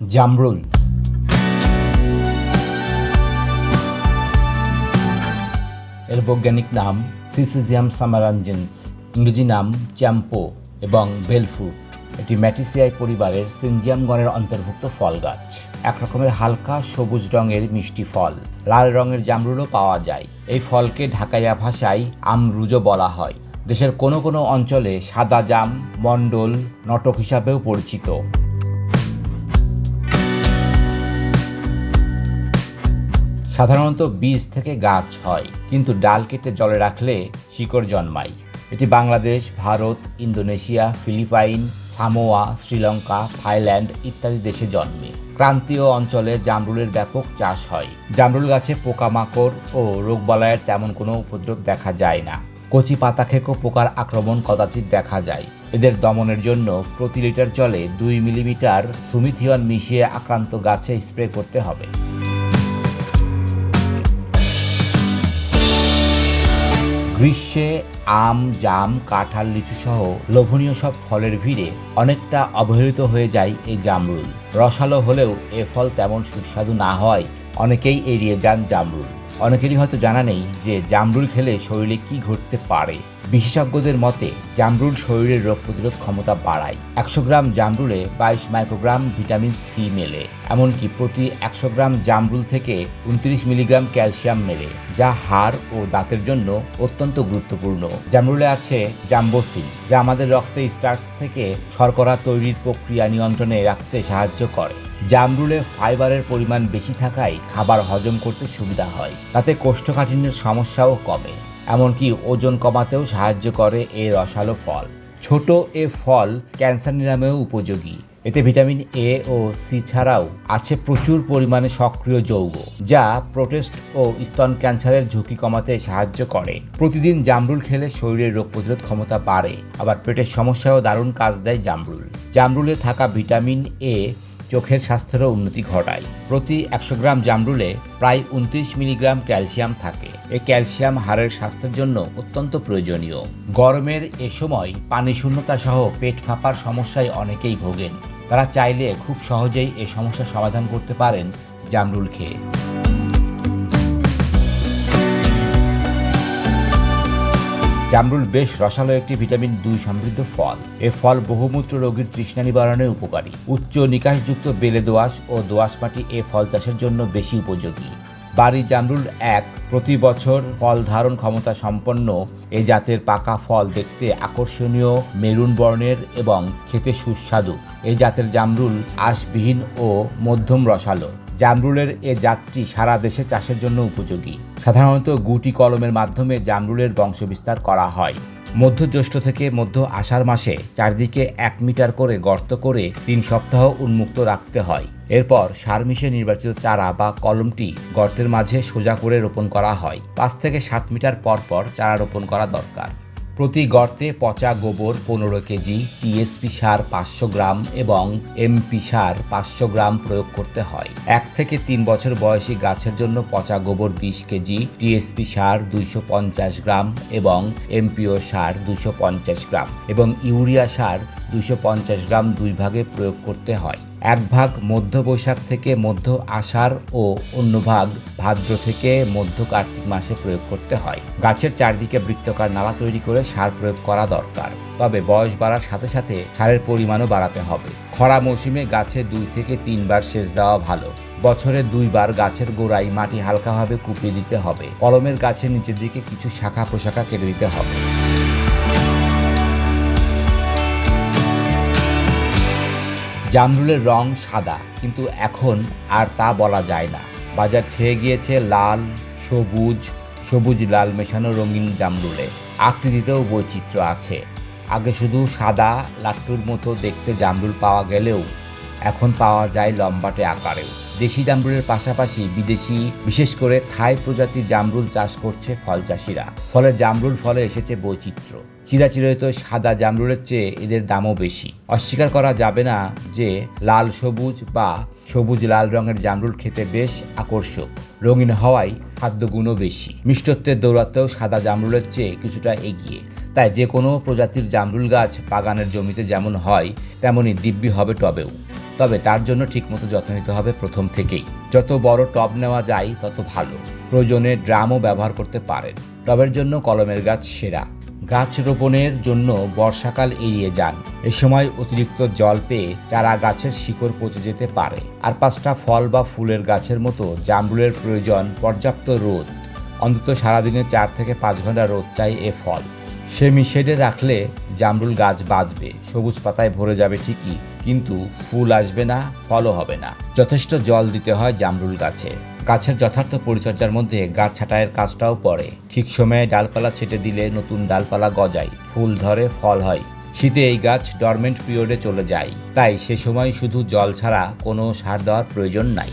জামরুল। এর বৈজ্ঞানিক নাম সিসিজিয়াম সামারাঞ্জেন্স ইংরেজি নাম চ্যাম্পো এবং বেলফ্রুট এটি ম্যাটিসিয়াই পরিবারের সিনজিয়াম গণের অন্তর্ভুক্ত ফল গাছ। এক রকমের হালকা সবুজ রঙের মিষ্টি ফল। লাল রঙের জামরুলও পাওয়া যায়। এই ফলকে ঢাকাইয়া ভাষায় আমরুজো বলা হয়। দেশের কোনো কোনো অঞ্চলে সাদা জাম, মণ্ডল, নটক হিসাবেও পরিচিত। সাধারণত বীজ থেকে গাছ হয়, কিন্তু ডাল কেটে জলে রাখলে শিকড় জন্মায়। এটি Bangladesh, Bharat, Indonesia, Philippines, Samoa, Sri Lanka, Thailand ইত্যাদি দেশে জন্মে। ক্রান্তীয় অঞ্চলে জামরুলের ব্যাপক চাষ হয়। জামরুল গাছে পোকামাকড় ও রোগবালয়ের তেমন কোনো উপদ্রব দেখা যায় না। কচি পাতা খেকো পোকার আক্রমণ কদাচিৎ দেখা যায়। এদের দমনের জন্য প্রতি লিটার জলে দুই মিলিমিটার সুমিথিয়ন মিশিয়ে আক্রান্ত গাছে স্প্রে করতে হবে। গ্রীষ্মে আম, জাম, কাঁঠাল লিচু সহ লোভনীয় সব ফলের ভিড়ে অনেকটা অবহেলিত হয়ে যায় এই জামরুল। রসালো হলেও এ ফল তেমন সুস্বাদু না হয়, অনেকেই এড়িয়ে যান জামরুল। অনেকেরই হয়তো জানা নেই যে জামরুল খেলে শরীরে কি ঘটতে পারে। বিশেষজ্ঞদের মতে, জামরুল শরীরের রোগ প্রতিরোধ ক্ষমতা বাড়ায়। একশো গ্রাম জামরুলে বাইশ মাইক্রোগ্রাম ভিটামিন সি মেলে, এমনকি প্রতি একশো গ্রাম জামরুল থেকে উনত্রিশ মিলিগ্রাম ক্যালসিয়াম মেলে, যা হাড় ও দাঁতের জন্য অত্যন্ত গুরুত্বপূর্ণ। জামরুলে আছে জাম্বোসিন যা আমাদের রক্তে স্টার্চ থেকে শর্করা তৈরির প্রক্রিয়া নিয়ন্ত্রণে রাখতে সাহায্য করে। জামরুলে ফাইবারের পরিমাণ বেশি থাকায় খাবার হজম করতে সুবিধা হয়, তাতে কোষ্ঠকাঠিন্যের সমস্যাও কমে। এমনকি ওজন কমাতেও সাহায্য করে এই রসালো ফল। ছোট এ ফল ক্যান্সার নিরাময়েও উপযোগী। এতে ভিটামিন এ ও সি ছাড়াও আছে প্রচুর পরিমাণে সক্রিয় যৌগ, যা প্রোটেস্ট ও স্তন ক্যান্সারের ঝুঁকি কমাতে সাহায্য করে। প্রতিদিন জামরুল খেলে শরীরের রোগ প্রতিরোধ ক্ষমতা বাড়ে, আবার পেটের সমস্যায়ও দারুণ কাজ দেয় জামরুল। জামরুলে থাকা ভিটামিন এ চোখের স্বাস্থ্যেরও উন্নতি ঘটায়। প্রতি একশো গ্রাম জামরুলে প্রায় উনত্রিশ মিলিগ্রাম ক্যালসিয়াম থাকে। এ ক্যালসিয়াম হাড়ের স্বাস্থ্যের জন্য অত্যন্ত প্রয়োজনীয়। গরমের এ সময় পানি শূন্যতা সহ পেট ফাঁপার সমস্যায় অনেকেই ভোগেন। তারা চাইলে খুব সহজেই এ সমস্যা সমাধান করতে পারেন জামরুল খেয়ে। জামরুল বেশ রসালো একটি ভিটামিন দুই সমৃদ্ধ ফল। এ ফল বহুমূত্র রোগীর তৃষ্ণা নিবারণে উপকারী। উচ্চ নিকাশযুক্ত বেলে দোআঁশ ও দোআঁশ মাটি এ ফল চাষের জন্য বেশি উপযোগী। বাড়ি জামরুল এক, প্রতি বছর ফল ধারণ ক্ষমতা সম্পন্ন। এ জাতের পাকা ফল দেখতে আকর্ষণীয়, মেরুন বর্ণের এবং খেতে সুস্বাদু। এ জাতের জামরুল আশবিহীন ও মধ্যম রসালো। জামরুলের এ জাতটি সারা দেশে চাষের জন্য উপযোগী। সাধারণত গুটি কলমের মাধ্যমে জামরুলের বংশবিস্তার করা হয়। মধ্য জ্যৈষ্ঠ থেকে মধ্য আষাঢ় মাসে চারদিকে এক মিটার করে গর্ত করে তিন সপ্তাহ উন্মুক্ত রাখতে হয়। এরপর সার মিশে নির্বাচিত চারা বা কলমটি গর্তের মাঝে সোজা করে রোপণ করা হয়। পাঁচ থেকে সাত মিটার পর পর চারা রোপণ করা দরকার। প্রতি গর্তে পচা গোবর পনেরো কেজি টিএসপি সার পাঁচশো গ্রাম এবং এমপি সার পাঁচশো গ্রাম প্রয়োগ করতে হয়। এক থেকে তিন বছর বয়সী গাছের জন্য পচা গোবর বিশ কেজি টিএসপি সার দুইশো পঞ্চাশ গ্রাম এবং এমপিও সার দুশো পঞ্চাশ গ্রাম এবং ইউরিয়া সার দুশো পঞ্চাশ গ্রাম দুই ভাগে প্রয়োগ করতে হয়। এক ভাগ মধ্য বৈশাখ থেকে মধ্য আষাঢ় ও অন্য ভাগ ভাদ্র থেকে মধ্য কার্তিক মাসে প্রয়োগ করতে হয়। গাছের চারদিকে বৃত্তকার নালা তৈরি করে সার প্রয়োগ করা দরকার। তবে বয়স বাড়ার সাথে সাথে সারের পরিমাণও বাড়াতে হবে। খরা মৌসুমে গাছে দুই থেকে তিনবার সেচ দেওয়া ভালো। বছরে দুইবার গাছের গোড়ায় মাটি হালকাভাবে কুপিয়ে দিতে হবে। কলমের গাছের নিচের দিকে কিছু শাখা প্রশাখা কেটে দিতে হবে। জামরুলের রং সাদা, কিন্তু এখন আর তা বলা যায় না। বাজার ছেয়ে গিয়েছে লাল, সবুজ সবুজ লাল মেশানো রঙিন জামরুলে। আকৃতিতেও বৈচিত্র্য আছে। আগে শুধু সাদা লাট্টুর মতো দেখতে জামরুল পাওয়া গেলেও এখন পাওয়া যায় লম্বাটে আকারেও। দেশি জামরুলের পাশাপাশি বিদেশি, বিশেষ করে থাই প্রজাতির জামরুল চাষ করছে ফল চাষিরা। ফলে জামরুল ফলে এসেছে বৈচিত্র্য। চিরাচিরায়ত সাদা জামরুলের চেয়ে এদের দামও বেশি। অস্বীকার করা যাবে না যে লাল সবুজ বা সবুজ লাল রঙের জামরুল খেতে বেশ আকর্ষক। রঙিন হওয়ায় খাদ্যগুণও বেশি। মিষ্টত্বের দৌড়াতেও সাদা জামরুলের চেয়ে কিছুটা এগিয়ে। তাই যে কোনো প্রজাতির জামরুল গাছ বাগানের জমিতে যেমন হয়, তেমনই দিব্যি হবে টবেও। তবে তার জন্য ঠিকমতো যত্ন নিতে হবে প্রথম থেকেই। যত বড় টব নেওয়া যায়, তত ভালো। প্রয়োজনে ড্রামও ব্যবহার করতে পারেন। টবের জন্য কলমের গাছ সেরা। গাছ রোপণের জন্য বর্ষাকাল এড়িয়ে যান। এ সময় অতিরিক্ত জল পেয়ে চারা গাছের শিকড় পচে যেতে পারে। আর পাঁচটা ফল বা ফুলের গাছের মতো জামরুলের প্রয়োজন পর্যাপ্ত রোদ। অন্তত সারাদিনে চার থেকে পাঁচ ঘণ্টা রোদ চাই এ ফল। সেমি শেডে রাখলে জামরুল গাছ বাঁচবে, সবুজ পাতায় ভরে যাবে ঠিকই, কিন্তু ফুল আসবে না, ফলও হবে না। যথেষ্ট জল দিতে হয় জামরুল গাছে। গাছের যথার্থ পরিচর্যার মধ্যে গাছ ছাঁটাইয়ের কাজটাও পড়ে। ঠিক সময়ে ডালপালা ছেটে দিলে নতুন ডালপালা গজায়, ফুল ধরে ফল হয়। শীতে এই গাছ ডরমেন্ট পিরিয়ডে চলে যায়। তাই সে সময় শুধু জল ছাড়া কোনো সার দেওয়ার প্রয়োজন নাই।